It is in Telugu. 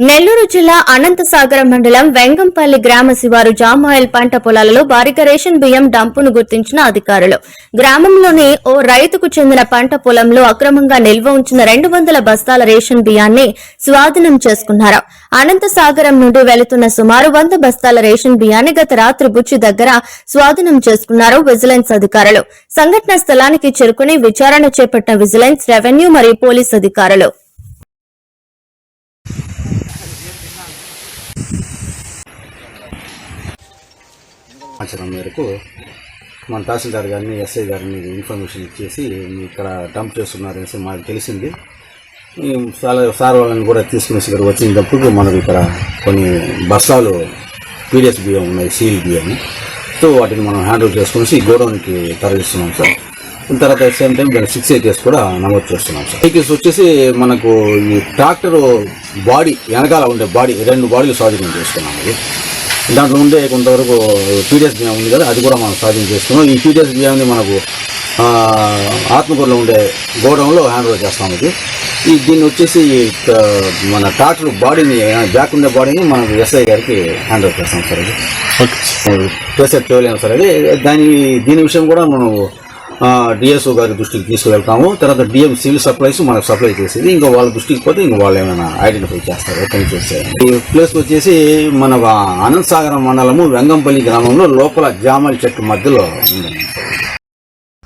నెల్లూరు జిల్లా అనంతసాగరం మండలం వెంగంపల్లి గ్రామ శివారు జామాయిల్ పంట పొలాలలో భారీగా రేషన్ బియ్యం డంపును గుర్తించిన అధికారులు. గ్రామంలోని ఓ రైతుకు చెందిన పంట పొలంలో అక్రమంగా నిల్వ ఉంచిన రెండు వందల బస్తాల రేషన్ బియ్యాన్ని స్వాధీనం చేసుకున్నారు. అనంతసాగరం నుండి వెళుతున్న సుమారు వంద బస్తాల రేషన్ బియ్యాన్ని గత రాత్రి బుచ్చి దగ్గర స్వాధీనం చేసుకున్నారు విజిలెన్స్ అధికారులు. సంఘటన స్థలానికి చేరుకుని విచారణ చేపట్టిన విజిలెన్స్ రెవెన్యూ మరియు పోలీస్ అధికారులు. సమాచారం మేరకు మన తహసీల్దార్ గారిని ఎస్ఐ గారిని ఇన్ఫర్మేషన్ ఇచ్చేసి ఇక్కడ డంప్ చేస్తున్నారనేసి మాకు తెలిసింది. సార్ సార్ వాళ్ళని కూడా తీసుకునేసి ఇక్కడ వచ్చినప్పుడు మనకు ఇక్కడ కొన్ని బస్సాలు పీడిఎస్ బియ్యం ఉన్నాయి సీల్ బియ్యం. సో వాటిని మనం హ్యాండిల్ చేసుకునేసి గోడౌన్కి తరలిస్తున్నాం సార్. తర్వాత సేమ్ టైం దాని సిక్స్ ఏకేస్ కూడా నమోదు చేస్తున్నాం సార్. ఏకేస్ వచ్చేసి మనకు ఈ ట్రాక్టర్ బాడీ వెనకాల ఉండే బాడీ రెండు బాడీలు స్వాధీనం చేస్తున్నాం అది. దాంట్లో ఉండే కొంతవరకు పీడిఎస్ బియ్యం ఉంది కదా అది కూడా మనం స్వాధీనం చేసుకున్నాం ఈ పీడిఎస్ బియ్యాన్ని మనకు ఆత్మకూరులో ఉండే గోడౌన్లో హ్యాండ్ ఓవర్ చేస్తాం ఇది. ఈ దీన్ని వచ్చేసి మన ట్రాక్టర్ బాడీని బ్యాక్ ఉండే బాడీని మనకు ఎస్ఐ గారికి హ్యాండ్ ఓవర్ చేస్తాం సార్ అది. కేసెట్ తేవలేము సార్ అది. దాని దీని విషయం కూడా మనం డిఎస్ఓ గారి దృష్టికి తీసుకువెళ్తాము. తర్వాత డిఎం సివిల్ సప్లైస్ మనకు సప్లై చేసేది. ఇంకా వాళ్ళ దృష్టికి పోతే ఇంకా వాళ్ళు ఏమైనా ఐడెంటిఫై చేస్తారు ఓపెన్ చేస్తే ఈ ప్లేస్ వచ్చేసి మన అనంతసాగరం మండలము వెంగంపల్లి గ్రామంలో లోపల జామల చెట్టు మధ్యలో ఉందండి